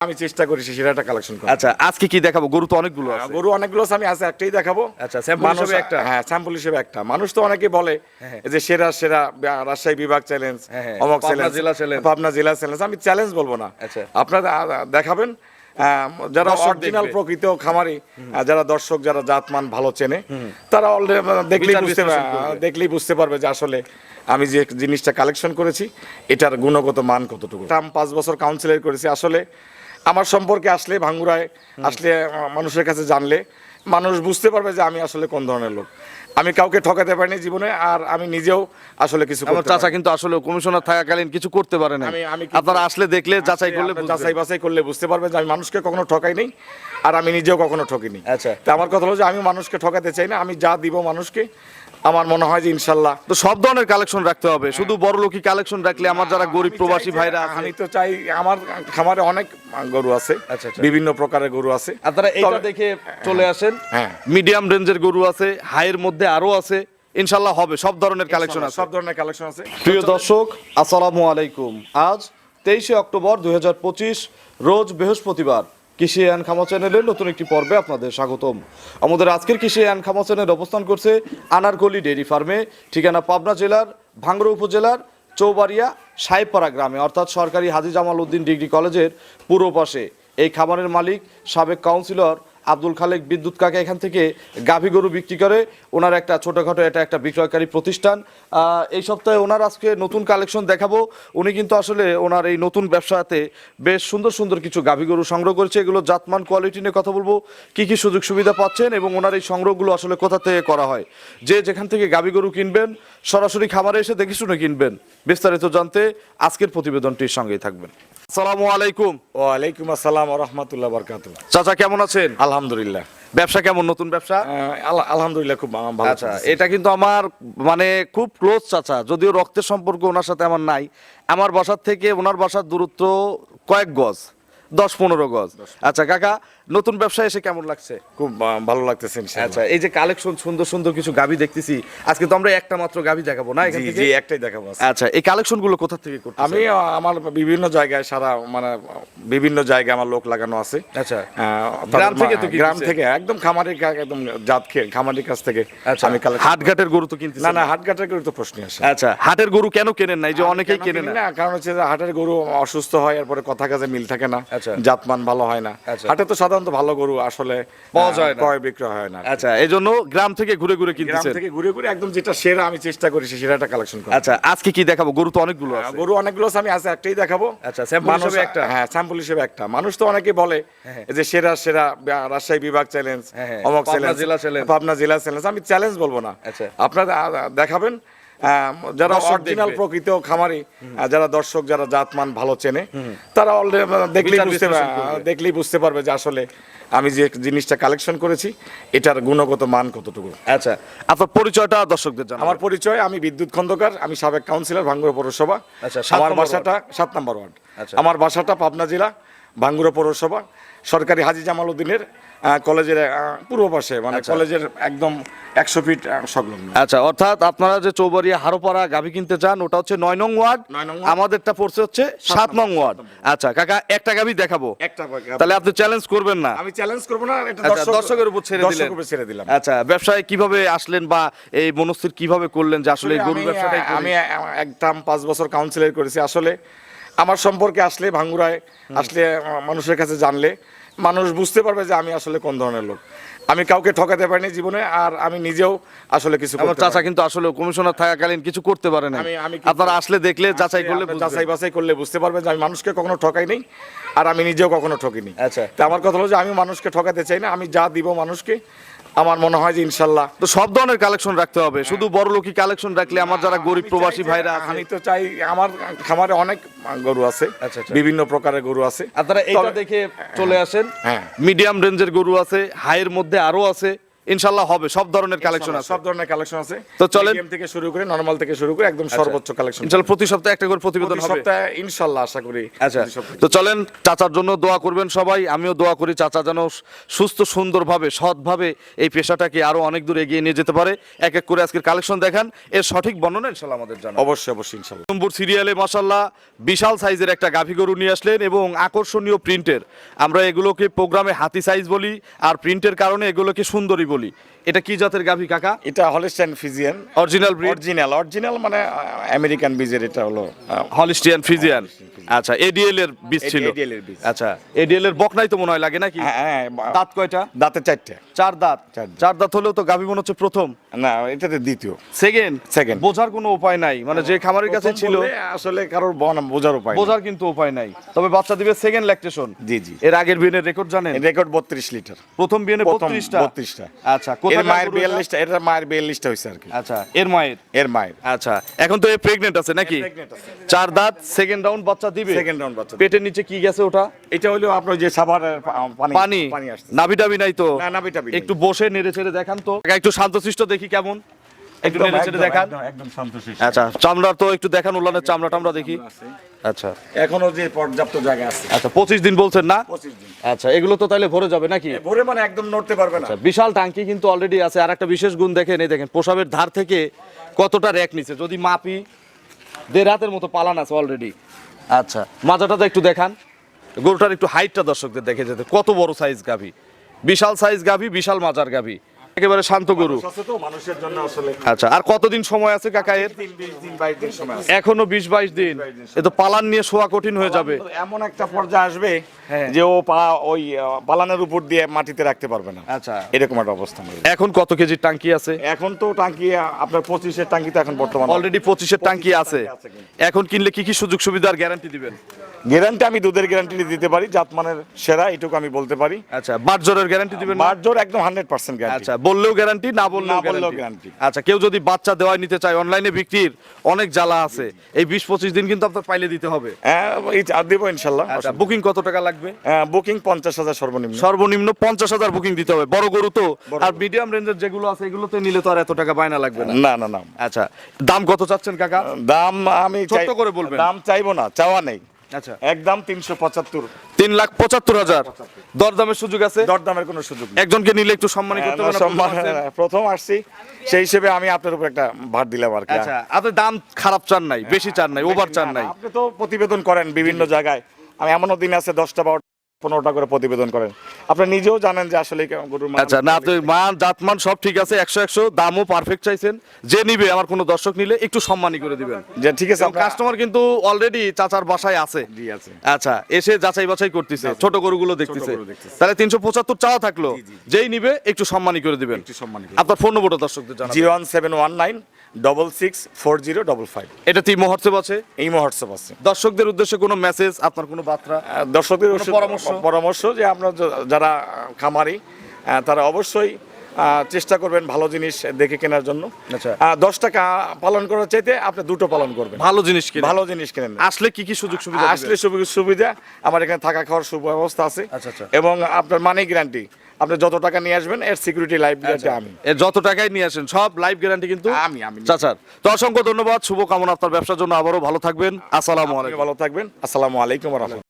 আমি চেষ্টা করি সেই সেরাটা কালেকশন করি আচ্ছা আজকে কি দেখাবো গরু তো অনেকগুলো আছে গরু অনেকগুলো আছে, আমি আছে একটাই দেখাবো আচ্ছা, মানুষ হিসেবে একটা? হ্যাঁ স্যাম্পল হিসেবে একটা মানুষ তো অনেকে বলে হ্যাঁ। যে সেরা সেরা রাজশাহী বিভাগ চ্যালেঞ্জ হ্যাঁ, হ্যাঁ। অমক চ্যালেঞ্জ জেলা challenge। পাবনা জেলা চ্যালেঞ্জ আমি চ্যালেঞ্জ বলব না আচ্ছা। আপনারা দেখাবেন যারা অরিজিনাল। প্রকৃত খামারি যারা দর্শক যারা জাতমান ভালো চেনে তারা অলরেডি দেখলেই বুঝতে পারবে দেখলেই বুঝতে পারবে যে আসলে আমি যে জিনিসটা কালেকশন করেছি এটার গুণগত মান কতটুকু আমি পাঁচ বছর কাউন্সিলর করেছি আসলে আমার সম্পর্কে আসলে ভাঙ্গুরায় আসলে মানুষের কাছে জানলে মানুষ বুঝতে পারবে যে আমি আসলে কোন ধরনের লোক। আমি কাউকে ঠকাতে পারিনি জীবনে আর আমি নিজেও আসলে কিছু আমার চাচা কিন্তু আসলে কমিশনার থাকাকালীন কিছু করতে পারে না আমি- আপনারা আসলে দেখলে যাচাই করলে যাচাই বাছাই করলে বুঝতে পারবে যে আমি মানুষকে কখনো ঠকাই নেই আর আমি নিজেও কখনো ঠকিনি। আচ্ছা। তা আমার কথা হলো যে আমি মানুষকে ঠকাতে চাই না আমি যা দিব মানুষকে আমার মনে হয় যে ইনশাল্লাহ তো সব ধরনের কালেকশন রাখতে হবে। শুধু বড় লোকই কালেকশন রাখলে আমার যারা গরিব প্রবাসী ভাইরা আমি তো চাই আমার খামারে অনেক গরু আছে আচ্ছা, আচ্ছা। বিভিন্ন প্রকারের গরু আছে। আপনারা এইটা দেখে চলে আসেন। হ্যাঁ। মিডিয়াম রেঞ্জের গরু আছে হাইয়ের মধ্যে আরও আছে ইনশাল্লাহ হবে সব ধরনের কালেকশন আছে। সব ধরনের কালেকশন আছে। প্রিয় দর্শক আসসালামু আলাইকুম। আজ তেইশে অক্টোবর দুই হাজার পঁচিশ রোজ বৃহস্পতিবার কৃষি অ্যান্ড খামা চ্যানেলের নতুন একটি পর্বে আপনাদের স্বাগতম। আমাদের আজকের কৃষি অ্যান্ড খামা চ্যানেল অবস্থান করছে আনারকলি ডেইরি ফার্মে ঠিকানা পাবনা জেলার ভাঙ্গড়া উপজেলার চৌবাড়িয়া সাহেবপাড়া গ্রামে, অর্থাৎ সরকারি হাজি জামাল উদ্দিন ডিগ্রি কলেজের পূর্ব পাশে এই খামারের মালিক সাবেক কাউন্সিলর আব্দুল খালেক বিদ্যুৎ কাকা এখান থেকে গাভী গরু বিক্রি করে। ওনার একটা ছোটোখাটো এটা একটা বিক্রয়কারী প্রতিষ্ঠান। এই সপ্তাহে ওনার আজকে নতুন কালেকশন দেখাবো। উনি কিন্তু আসলে ওনার এই নতুন ব্যবসাতে বেশ সুন্দর সুন্দর কিছু গাভী গরু সংগ্রহ করেছে। এগুলো জাতমান কোয়ালিটি নিয়ে কথা বলব। কি কি সুযোগ সুবিধা পাচ্ছেন এবং ওনার এই সংগ্রহগুলো আসলে কোথা থেকে করা হয়? যে যেখান থেকে গাভী গরু কিনবেন, সরাসরি খামারে এসে দেখে শুনে কিনবেন। বিস্তারিত জানতে আজকের প্রতিবেদনটির সঙ্গেই থাকবেন। আসসালামু আলাইকুম। ওয়ালাইকুম আসসালাম রহমতুল্লাহ বরকাত চাচা কেমন আছেন? আলহামদুলিল্লাহ। ব্যবসা কেমন নতুন ব্যবসা? আলহামদুলিল্লাহ খুব ভালো আচ্ছা এটা কিন্তু আমার মানে খুব ক্লোজ চাচা যদিও রক্তের সম্পর্ক ওনার সাথে আমার নাই। আমার বাসার থেকে ওনার বাসার দূরত্ব কয়েক গজ দশ পনেরো গজ। আচ্ছা কাকা নতুন ব্যবসা এসে কেমন লাগছে? খুব ভালো লাগতেছে আচ্ছা এই যে কালেকশন সুন্দর সুন্দর কিছু গাবি দেখতেছি আজকে তো আমরা একটা মাত্র গাবি দেখাবো না? এখান থেকে? একটাই দেখাবো আচ্ছা এই কালেকশনগুলো কোথা থেকে করতে আমি আমার বিভিন্ন জায়গায় সারা মানে বিভিন্ন জায়গায় আমার লোক লাগানো আছে। আচ্ছা। গ্রাম থেকে তো গ্রাম থেকে একদম খামারের একদম জাত খামারের কাছ থেকে আচ্ছা। আমি কালেকশন হাটঘাটের গরু তো কিনতে না না হাটঘাটের গরু তো প্রশ্ন আসে আচ্ছা হাটের গরু কেন কেনেন না এই যে অনেকেই কেন কেনে কিনি না কারণ হচ্ছে যে হাটের গরু অসুস্থ হয় এরপরে কথা কাজে মিল থাকে না। আচ্ছা। জাতমান ভালো হয় না। আচ্ছা। হাটে তো সাধারণত ভালো গরু আসলে পাওয়া যায় না। ক্রয় বিক্রয় হয় না। আচ্ছা এই জন্য গ্রাম থেকে ঘুরে ঘুরে গ্রাম থেকে ঘুরে ঘুরে একদম যেটা সেরা আমি চেষ্টা করি সেরাটা কালেকশন করি আচ্ছা আজকে কি দেখাবো? গরু তো অনেকগুলো আছে। গরু অনেকগুলো আছে, আমি আছে একটাই দেখাবো। আচ্ছা, মানুষ- হিসেবে একটা? হ্যাঁ স্যাম্পল হিসেবে একটা। মানুষ তো অনেকে বলে যে সেরা সেরা রাজশাহী বিভাগ চ্যালেঞ্জ হ্যাঁ, হ্যাঁ। অমক চ্যালেঞ্জ জেলা challenge। পাবনা জেলা চ্যালেঞ্জ আমি চ্যালেঞ্জ বলব না। আচ্ছা। আপনারা দেখাবেন। যারা অরিজিনাল প্রকৃত খামারি যারা দর্শক যারা জাতমান ভালো চেনে তারা অলরেডি দেখলেই বুঝতে পারবে দেখলেই বুঝতে পারবে যে আসলে আমি যে জিনিসটা কালেকশন করেছি এটার গুণগত মান কতটুকু। আচ্ছা আপনার পরিচয়টা দর্শকদের জানাবেন। আমার পরিচয় আমি বিদ্যুৎ খন্দকার আমি সাবেক কাউন্সিলর ভাঙ্গুড়া পৌরসভা। আচ্ছা, আমার বাসাটা সাত নম্বর ওয়ার্ড। আচ্ছা। আমার বাসাটা পাবনা জেলা ভাঙ্গুড়া পৌরসভা সরকারি হাজি জামাল উদ্দিনের কলেজের পূর্ব পাশে মানে আচ্ছা। কলেজের একদম একশো ফিট সংলগ্ন। আচ্ছা অর্থাৎ আপনারা যে চৌবাড়িয়া হারোপাড়া গাভী কিনতে চান ওটা হচ্ছে নয় নং ওয়ার্ড। আমাদেরটা পড়ছে হচ্ছে সাত নং ওয়ার্ড। আচ্ছা কাকা একটা গাভী দেখাবো। একটা তাহলে আপনি চ্যালেঞ্জ করবেন না। আমি চ্যালেঞ্জ করব না এটা আচ্ছা, দর্শকের উপর ছেড়ে দিলেন। ছেড়ে দিলাম। আচ্ছা ব্যবসায় কীভাবে আসলেন বা এই মনস্থির কীভাবে করলেন যে আসলে গরু করি? আমি একদম পাঁচ বছর কাউন্সিলর করেছি। আসলে আমার সম্পর্কে আসলে ভাঙ্গুরায় আসলে মানুষের কাছে জানলে মানুষ বুঝতে পারবে যে আমি আসলে কোন ধরনের লোক। আমি কাউকে ঠকাতে পারিনি জীবনে আর আমি নিজেও আসলে কিছু আমার চাচা কিন্তু আসলে কমিশনার থাকাকালীন কিছু করতে পারে না আমি- আপনারা আসলে দেখলে যাচাই করলে। যাচাই বাছাই করলে বুঝতে পারবেন যে আমি মানুষকে কখনো ঠকাই নেই আর আমি নিজেও কখনো ঠকিনি। আচ্ছা। তা আমার কথা হলো যে আমি মানুষকে ঠকাতে চাই না আমি যা দিব মানুষকে আমার মনে হয় যে ইনশাল্লাহ। তো সব ধরনের কালেকশন রাখতে হবে। শুধু বড় লোকই কালেকশন রাখলে আমার যারা গরিব প্রবাসী ভাইরা আমি তো চাই আমার খামারে অনেক গরু আছে আচ্ছা, আচ্ছা। বিভিন্ন প্রকারের গরু আছে। আপনারা এইটা তবে- দেখে চলে আসেন। হ্যাঁ। মিডিয়াম রেঞ্জের গরু আছে হাইয়ের মধ্যে আরও আছে। ইনশাল্লাহ হবে সব ধরনের কালেকশন আছে। সব ধরনের কালেকশন আছে। তো চলেন। মিডিয়াম থেকে শুরু করে নরমাল থেকে শুরু করে একদম সর্বোচ্চ কালেকশন ইনশাল্লাহ প্রতি সপ্তাহে একটা করে প্রতিবেদন প্রতি হবে। সপ্তাহে ইনশাল্লাহ আশা করি আচ্ছা তো চলেন চাচার জন্য দোয়া করবেন সবাই আমিও দোয়া করি চাচা যেন সুস্থ সুন্দরভাবে সৎভাবে এই পেশাটাকে আরও অনেক দূর এগিয়ে নিয়ে যেতে পারে। এক এক করে আজকের কালেকশন দেখান এর সঠিক বর্ণনা ইনশাল্লাহ আমাদের জানান। অবশ্যই অবশ্যই ইনশাল্লাহ নম্বর সিরিয়ালে মাসাল্লাহ বিশাল সাইজের একটা গাভী গরু নিয়ে আসলেন এবং আকর্ষণীয় প্রিন্টের আমরা এগুলোকে প্রোগ্রামে হাতি সাইজ বলি আর প্রিন্টের কারণে এগুলোকে সুন্দরী বলি এটা কি জাতের গাভী কাকা? এটা Holstein Friesian. Original breed original original মানে আমেরিকান বীজের এটা হলো হলিস্টিয়ান ফ্রিজিয়ান আচ্ছা এডিএল এর বীজ ছিল। ADL এর বীজ। আচ্ছা এডিএল এর বকনাই তো মনে হয় লাগে নাকি? হ্যাঁ, হ্যাঁ, দাঁত কয়টা? দাঁতে চারটে। চার দাঁত? চার দাঁত। হলেও তো গাভী মনে হচ্ছে প্রথম। না এটাতে দ্বিতীয়। সেকেন্ড সেকেন্ড বোঝার কোনো উপায় নাই। মানে যে খামারের কাছে ছিল। আসলে কারোর বনা বোঝার উপায় বোঝার কিন্তু উপায় নাই। তবে বাচ্চা দিবে সেকেন্ড ল্যাকটেশন জি জি। এর আগের বিয়ের রেকর্ড জানেন? রেকর্ড বত্রিশ লিটার। প্রথম বিয়ে প্রথম বত্রিশটা? বত্রিশটা। আচ্ছা এর মায়ের বিয়াল্লিশটা এটা মায়ের বিয়াল্লিশটা হয়েছে আর কি। আচ্ছা এর মায়ের? এর মায়ের। আচ্ছা। এখন তো এ প্রেগনেন্ট আছে নাকি। চার দাঁত সেকেন্ড রাউন্ড বাচ্চা দিবে। সেকেন্ড রাউন্ড বাচ্চা পেটের নিচে কি গেছে ওটা? এটা হলো আপনার যে সাভারের পা- পানি পানি। পানি নাভি টাভি নাই তো? না, নাভি টাভি একটু বসে নেড়ে ছেড়ে দেখান তো। একটু শান্তশিষ্ট দেখি কেমন? একটু নেড়ে ছেড়ে দেখান। একদম, আচ্ছা চামড়ার তো একটু দেখান উল্লানের চামড়া টামড়া দেখি আচ্ছা। এখনও যে পর্যাপ্ত জায়গা আছে। আচ্ছা পঁচিশ দিন বলছেন না? পঁচিশ দিন। আচ্ছা এগুলো তো তাহলে ভরে যাবে নাকি? ভোরে মানে একদম নড়তে পারবে না। আচ্ছা বিশাল টাঙ্কি কিন্তু অলরেডি আছে। আর একটা বিশেষ গুণ দেখেন এই দেখেন পোশাবের ধার থেকে কতটা র্যাক নিচে যদি মাপি দেড় হাতের মতো পালান আছে অলরেডি আচ্ছা মাজাটা তো একটু দেখান। গরুটার একটু হাইটটা দর্শকদের দেখে যেতে। কত বড় সাইজ গাভী? বিশাল সাইজ গাভী বিশাল মাজার গাভী। একেবারে শান্ত গরু। আচ্ছা আর কতদিন সময় আছে কাকা এর? এখনও বিশ বাইশ দিন। এ তো পালান নিয়ে শোয়া কঠিন হয়ে যাবে। এমন একটা পর্যায়ে আসবে হ্যাঁ। যে ও পা ওই পালানের উপর দিয়ে মাটিতে রাখতে পারবে না। আচ্ছা। এরকম একটা অবস্থা এখন কত কেজি টাঙ্কি আছে? এখন তো টাঙ্কি আপনার পঁচিশের টাঙ্কি তো এখন বর্তমান। অলরেডি পঁচিশের টাঙ্কি আছে। আছে এখন কিনলে কি কি সুযোগ সুবিধার গ্যারান্টি দিবেন? গ্যারান্টি আমি দুধের গ্যারান্টি দিতে পারি জাতমানের সেরা এটুকু আমি বলতে পারি। আচ্ছা বাটজোরের গ্যারান্টি দিবেন না? বারজোর একদম হান্ড্রেড পার্সেন্ট গ্যারান্টি আচ্ছা বললেও গ্যারান্টি না বললেও গ্যারান্টি আচ্ছা কেউ যদি বাচ্চা দেওয়া নিতে চায় অনলাইনে বিক্রির অনেক জ্বালা আছে। এই বিশ পঁচিশ দিন কিন্তু আপনার পাইলে দিতে হবে। হ্যাঁ এই দেবো ইনশাল্লাহ। আচ্ছা বুকিং কত টাকা লাগবে? বুকিং পঞ্চাশ হাজার সর্বনিম্ন। সর্বনিম্ন পঞ্চাশ হাজার বুকিং দিতে হবে। বড় গরু তো। আর মিডিয়াম রেঞ্জের যেগুলো আছে এগুলোতে নিলে তো আর এত টাকা বায়না লাগবে না। না না না। আচ্ছা দাম কত চাচ্ছেন কাকা? দাম আমি ছোট করে বলবেন। দাম চাইব না চাওয়া নেই। আচ্ছা। একদম তিনশো পঁচাত্তর। তিন লাখ পঁচাত্তর হাজার। দরদামের সুযোগ আছে? দরদামের কোনো সুযোগ একজনকে নিলে একটু সম্মানিত করতে হ্যাঁ, হবে না, না, সম্মান প্রথম আসছেন। হ্যাঁ, প্রথম আসছি। সেই হিসেবে আমি আপনার উপর একটা ভার দিলাম আর কি। আচ্ছা আপনি দাম খারাপ চান নাই বেশি চান নাই ওভার চান নাই। আপনি তো প্রতিবেদন করেন বিভিন্ন জায়গায়। আমি এমনও দিন আছে দশটা বারোটা পনেরোটা করে প্রতিবেদন করেন। আপনি নিজেও জানেন যে আসলে গরুর আচ্ছা না তো মান জাতমান সব ঠিক আছে একশো একশো দামও পারফেক্ট চাইছেন। যে নিবে আমার কোনো দর্শক নিলে একটু সম্মানী করে দিবেন। যে ঠিক আছে কাস্টমার কিন্তু অলরেডি চাচার বাসায় আছে। জি আছে। আচ্ছা এসে যাচাই বাছাই করতেছে ছোট গরুগুলো দেখতেছে। দেখতেছে। তাহলে তিনশো পঁচাত্তর চাওয়া থাকল। যেই নিবে একটু সম্মানী করে দিবেন। একটু আপনার ফোন নম্বরটা দর্শকদের জানাবেন। Zero one seven one nine double six four zero double five এটা তিন হোয়াটসঅ্যাপ আছে? এই মহোৎসব আছে। দর্শকদের উদ্দেশ্যে কোনো মেসেজ আপনার কোনো বার্তা? দর্শকদের পরামর্শ? পরামর্শ যে আমরা যারা খামারি তারা অবশ্যই চেষ্টা করবেন ভালো জিনিস দেখে কেনার জন্য। আচ্ছা। দশ টাকা পালন করার চাইতে আপনি দুটো পালন করবেন। ভালো জিনিস ভালো জিনিস কেনেন। আসলে কি কি সুযোগ সুবিধা আসলে সুবি- সুবিধা আমার এখানে থাকা খাওয়ার সুব্যবস্থা আছে। আচ্ছা, আচ্ছা। এবং আপনার মানি গ্যারান্টি আপনি যত টাকা নিয়ে আসবেন এর সিকিউরিটি লাইফ গ্যারান্টি আমি। এর যত টাকাই নিয়ে আসেন সব লাইফ গ্যারান্টি কিন্তু আমি- আমি- চাচার। তো অসংখ্য ধন্যবাদ শুভ কামনা আপনার ব্যবসার জন্য আবারও ভালো থাকবেন। আসসালামু আলাইকুম। ভালো থাকবেন। আসসালামু আলাইকুম রহমতুল্লাহ।